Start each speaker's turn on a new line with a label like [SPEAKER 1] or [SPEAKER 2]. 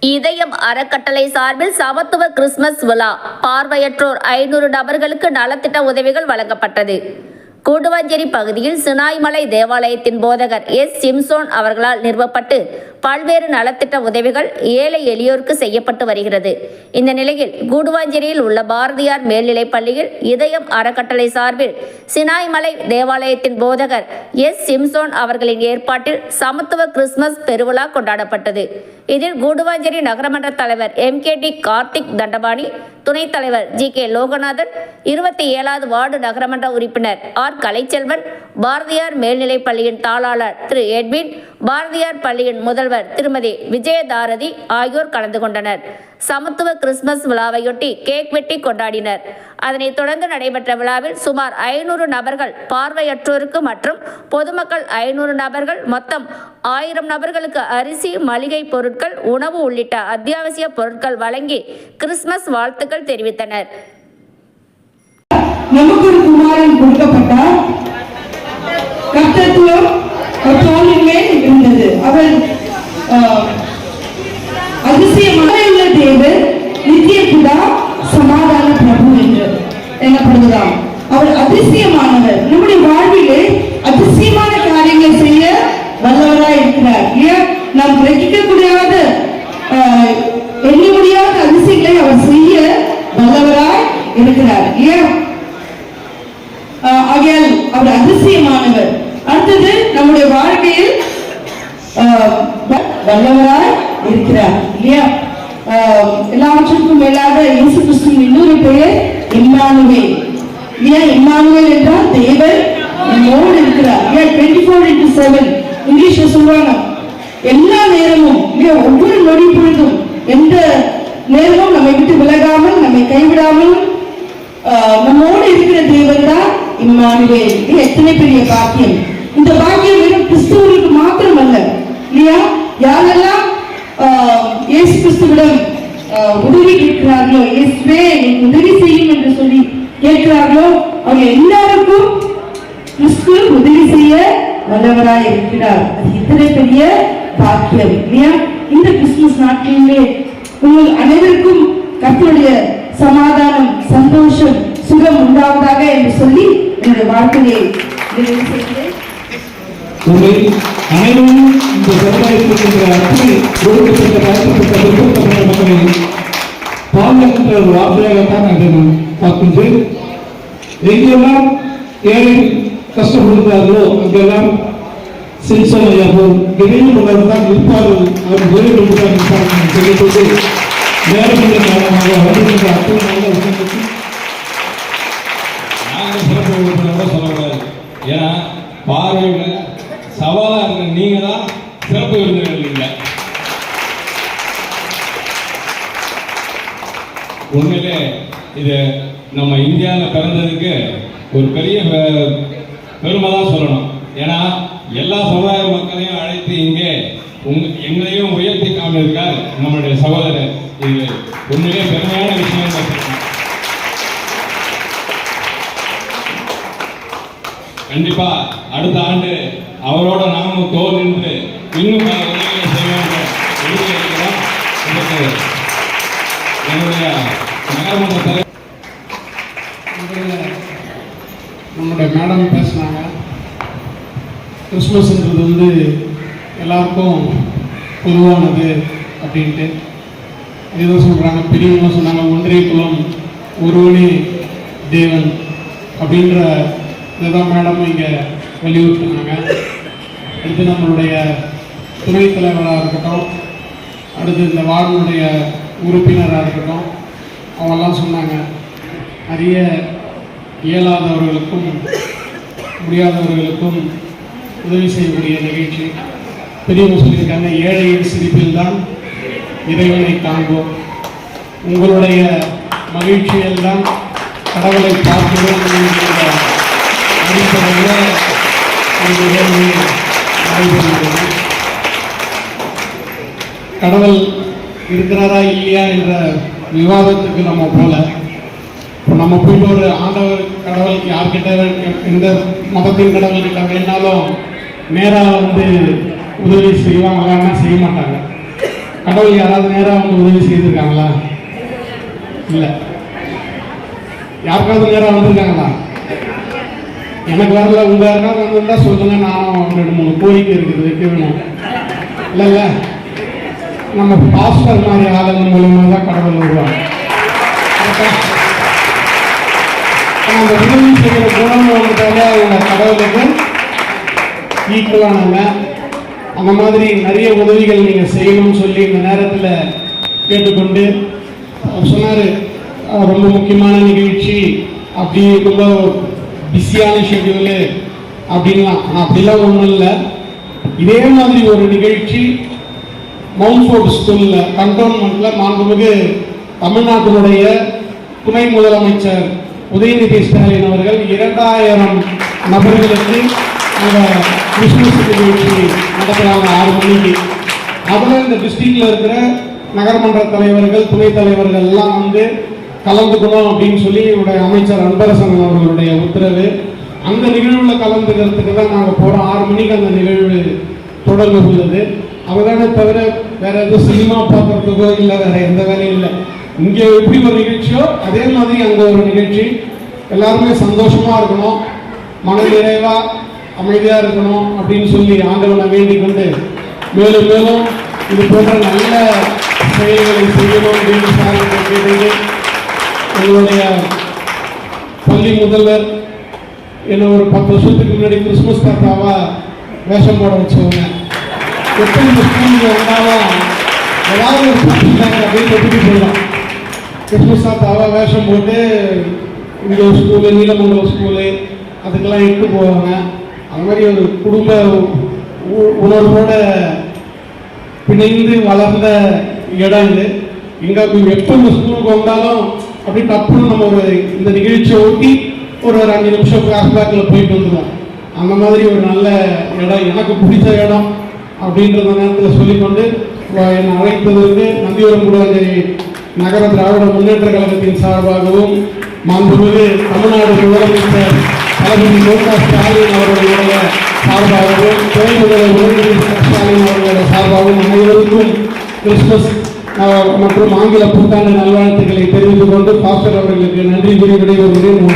[SPEAKER 1] இதயம் அறக்கட்டளை சார்பில் சமத்துவ கிறிஸ்துமஸ் விழா. பார்வையற்றோர் ஐநூறு நபர்களுக்கு நலத்திட்ட உதவிகள் வழங்கப்பட்டது. கூடுவாஞ்சேரி பகுதியில் சினாய்மலை தேவாலயத்தின் போதகர் எஸ். சிம்சோன் அவர்களால் நிறுவப்பட்டு பல்வேறு நலத்திட்ட உதவிகள் ஏழை எளியோருக்கு செய்யப்பட்டு வருகிறது. இந்த நிலையில் கூடுவாஞ்சேரியில் உள்ள பாரதியார் மேல்நிலைப் பள்ளியில் இதயம் அறக்கட்டளை சார்பில் சினாய்மலை தேவாலயத்தின் போதகர் எஸ். சிம்சோன் அவர்களின் ஏற்பாட்டில் சமத்துவ கிறிஸ்துமஸ் பெருவிழா கொண்டாடப்பட்டது. இதில் கூடுவாஞ்சேரி நகரமன்ற தலைவர் M. K. D. Karthik Dhandapani துணைத் தலைவர் ஜி. கே. லோகநாதன் இருபத்தி ஏழாவது வார்டு நகரமன்ற உறுப்பினர் ஆர். கலைச்செல்வன் பாரதியார் மேல்நிலைப் பள்ளியின் தாளாளர் திரு. எட்வின் பாரதியார் பள்ளியின் முதல்வர் திருமதி விஜயதாரதி ஆகியோர் கலந்து கொண்டனர். சமத்துவ கிறிஸ்துமஸ் விழாவையொட்டி கேக் வெட்டி கொண்டாடினர். அதனைத் தொடர்ந்து நடைபெற்ற விழாவில் சுமார் ஐநூறு நபர்கள் பார்வையற்றோருக்கு மற்றும் பொதுமக்கள் ஐநூறு நபர்கள் மொத்தம் ஆயிரம் நபர்களுக்கு அரிசி மளிகை பொருட்கள் உணவு உள்ளிட்ட அத்தியாவசிய பொருட்கள் வழங்கி கிறிஸ்துமஸ் வாழ்த்துக்கள் தெரிவித்தனர்.
[SPEAKER 2] நமக்கு குமாரன் கொடுக்கப்பட்டார். கர்த்தத்துவம் அவர் அதிசயமானவர். அடுத்தது நம்முடைய வாழ்க்கையில் ஆஹ் வல்லவராய் இருக்கிறார் இல்லையா? ஆஹ் மேலாக இயேசு கிறிஸ்துவின் இன்னொரு பெயர் இம்மானுவேல். ஏன் இம்மானுவேல் என்றால் தேவன் நம்மோடு இருக்கிறார். ஏன் டுவெண்ட்டி ஃபோர் இன்டூ செவன் இங்கிலீஷ்ல சொல்றாங்க எல்லா நேரமும் இல்லையா? ஒவ்வொரு நொடி பொழுதும் எந்த நேரமும் நம்மை விட்டு விலகாமல் நம்மை கைவிடாமல் ஆஹ் நம்மோடு இருக்கிற தேவன் தான் இம்மானுவேல் இது எத்தனை பெரிய பாக்கியம். இந்த பாக்கியம் வெறும் கிறிஸ்துவர்களுக்கு மாத்திரம் அல்ல இல்லையா? யாரெல்லாம் இயேசு கிறிஸ்துவிடம் உதவி கேட்கிறார்களோ இயேசுவே எனக்கு உதவி செய்யும் என்று சொல்லி கேட்கிறார்களோ அவங்க எல்லாருக்கும் கிறிஸ்து உதவி செய்ய வல்லவராய் இருக்கிறார். அது இத்தனை பெரிய பாக்கியம். இல்லையா? இந்த கிறிஸ்துமஸ் நாட்களிலே உங்கள் அனைவருக்கும் கத்தருடைய சமாதானம் சந்தோஷம் சுகம் உண்டாவதாக என்று சொல்லி என்னுடைய வாழ்க்கையை நிறைவு செய்கிறேன்
[SPEAKER 3] உங்களை அனைவரும் இந்த சமுதாயத்தில் இருக்கின்ற அத்தனை ஒடுக்கப்பட்ட தாழ்த்தப்பட்ட பிற்படுத்தப்பட்ட மக்களை பாதுகாக்கின்ற ஒரு வார்த்தையாகத்தான் நான் இதை நான் பார்க்கின்றேன் எங்கெல்லாம் ஏழை கஷ்டப்படுகிறார்களோ அங்கெல்லாம் சின்சமையாகவும் இடையில் உள்ளவர்தான் இருப்பார்கள் அவர் விரைவில் உள்ளதான் இருப்பார்கள் என்று சொல்லிக்கொண்டு நேரமில்லை காரணமாக வருகின்ற அத்தனை நல்ல உள்ளங்களுக்கு
[SPEAKER 4] நாங்கள் சிறப்பு உறுப்பினர் கூட சொல்லக்கூடாது ஏன்னா பார்வையில் சவாலாக இருக்கிற நீங்கள் தான் சிறப்பு விருந்தினர் நீங்கள் உண்மையிலே இது நம்ம இந்தியாவில் பிறந்ததுக்கு ஒரு பெரிய பெருமை தான் சொல்லணும். ஏன்னா எல்லா சமுதாய மக்களையும் அழைத்து இங்கே உங்க எங்களையும் உயர்த்தி காமிருக்கார் நம்மளுடைய சகோதரர். இது உண்மையிலே பெருமையான விஷயம் தான் கண்டிப்பா அடுத்த ஆண்டு அவரோட நாமும் தோல் நின்று இன்னும் பல உதவிகளை செய்வோம் என்னுடைய நகரமன்ற தலைவர்
[SPEAKER 5] நம்முடைய மேடம் பேசினாங்க. கிறிஸ்மஸ்ன்றது வந்து எல்லாருக்கும் பொதுவானது அப்படின்ட்டு. ஏதோ சொல்கிறாங்க பெரியவங்க சொன்னாங்க ஒன்றே குலம் ஒருவனே தேவன் அப்படின்ற இதுதான் மேடம் இங்கே வலியுறுத்தினாங்க அடுத்து நம்மளுடைய துணைத் தலைவராக இருக்கட்டும் அடுத்து இந்த வார்டுடைய உறுப்பினராக இருக்கட்டும் அவங்கெல்லாம் சொன்னாங்க. நிறைய இயலாதவர்களுக்கும் முடியாதவர்களுக்கும் உதவி செய்யக்கூடிய நிகழ்ச்சி. பெரியவங்க சொல்லியிருக்காங்க ஏழையின் சிரிப்பில் தான் இறைவனை காண்போம். உங்களுடைய மகிழ்ச்சியில் தான் கடவுளை பார்க்கிறோம் அடிப்படையில் இந்த நடைபெறுகிறது கடவுள் இருக்கிறாரா இல்லையா என்ற விவாதத்துக்கு நம்ம போல. நம்ம போயிட்டு ஒரு ஆண்டவர் கடவுள் யார்கிட்ட எந்த மதத்தின் கடவுள் கிட்ட வேணாலும் நேராக வந்து உதவி செய்வாங்களான்னு செய்ய மாட்டாங்க. கடவுள் யாராவது நேராக வந்து உதவி செய்திருக்காங்களா? இல்லை. யாருக்காவது நேராக வந்திருக்காங்களா? எனக்கு வரல உங்க யாருக்காவது வந்திருந்தா சொல்லுங்க நானும் ரெண்டு மூணு கோரிக்கை இருக்குது வைக்கணும் இல்லைல்ல நம்ம பாஸ்டர் மாதிரி ஆளுங்க மூலமா தான் கடவுள் வருவாங்க அந்த உதவி செய்கிற குணம் வந்துட்டாலே அவங்க கடவுளுக்கு ஈக்குவலானவங்க அந்த மாதிரி நிறைய உதவிகள் நீங்க செய்யணும்னு சொல்லி இந்த நேரத்தில் கேட்டுக்கொண்டு அவர் சொன்னாரு ரொம்ப முக்கியமான நிகழ்ச்சி. அப்படி ரொம்ப பிஸியான ஷெட்யூலு அப்படின்லாம். ஆனால் அப்படிலாம் ஒன்றும் இல்லை. இதே மாதிரி ஒரு நிகழ்ச்சி மவுண்ட் ஃபோர்ட் ஸ்கூலில் கண்டோன்மெண்ட்டில் மாண்புமிகு தமிழ்நாட்டினுடைய துணை முதலமைச்சர் உதயநிதி ஸ்டாலின் அவர்கள் இரண்டாயிரம் நபர்களுக்கு அந்த கிறிஸ்துமஸ் நிகழ்ச்சி நடத்துகிறாங்க ஆறு மணிக்கு. அதில் இந்த டிஸ்ட்ரிக்டில் இருக்கிற நகரமன்ற தலைவர்கள் துணைத் தலைவர்கள் எல்லாம் வந்து கலந்துக்கணும் அப்படின்னு சொல்லி என்னுடைய அமைச்சர் அன்பரசன் அவர்களுடைய உத்தரவு. அந்த நிகழ்வில் கலந்துக்கிறதுக்கு தான் நாங்கள் போகிறோம் ஆறு மணிக்கு அந்த நிகழ்வு தொடங்க உள்ளது அவதானே தவிர வேற எதுவும் சினிமா பார்க்கறதுக்கோ இல்லை வேற எந்த வேலையும் இல்லை. இங்கே எப்படி ஒரு நிகழ்ச்சியோ அதே மாதிரி அங்கே ஒரு நிகழ்ச்சி. எல்லாருமே சந்தோஷமாக இருக்கணும். மன நிறைவாக அமைதியாக இருக்கணும் அப்படின்னு சொல்லி ஆண்டவனை வேண்டிக் கொண்டு மேலும் மேலும் இது போன்ற நல்ல செயல்களை செய்யணும் அப்படின்னு சார் கேட்டது எங்களுடைய பள்ளி முதல்வர் என்ன ஒரு பத்து வருஷத்துக்கு முன்னாடி கிறிஸ்மஸ் தாத்தாவா வேஷம் போட வச்சவங்க. எப்படி இந்த ஸ்கூலில் வந்தாலும் ஏதாவது ஒரு அப்படின்னு ஒத்துட்டு போயிடலாம் கிறிஸ்மஸ் தாத்தாவா வேஷம் போட்டு இங்கே ஒரு ஸ்கூலு நீலமங்கலம் ஸ்கூலு அதுக்கெல்லாம் இட்டு போவாங்க. அது மாதிரி ஒரு குடும்ப உ- உணர்வோட பிணைந்து வளர்ந்த இடம் இது. இங்க எப்போ இந்த ஸ்கூலுக்கு வந்தாலும் அப்படி டப்புன்னு நம்ம ஒரு இந்த நிகழ்ச்சியை ஒட்டி ஒரு ஒரு அஞ்சு நிமிஷம் ஃபிளாஷ்பேக்ல போயிட்டு வந்துடுவோம் அந்த மாதிரி ஒரு நல்ல இடம் எனக்கு பிடிச்ச இடம் அப்படின்றத நேரத்தில் சொல்லிக்கொண்டு என்னை அழைத்தது வந்து நந்திவரம் கூடாஞ்சேரி நகர திராவிட முன்னேற்ற கழகத்தின் சார்பாகவும் மாண்புமிகு தமிழ்நாடு முதலமைச்சர் தளபதி மு க ஸ்டாலின் அவர்களுடைய சார்பாகவும் துணை முதல்வர் உதயநிதி ஸ்டாலின் அவர்களுடைய சார்பாகவும் அனைவருக்கும் கிறிஸ்துமஸ் மற்றும் ஆங்கில புத்தாண்டு நல்வாழ்த்துக்களை தெரிவித்துக் கொண்டு பாஸ்டர் அவர்களுக்கு நன்றி கூறி விடைபெறுகிறேன்.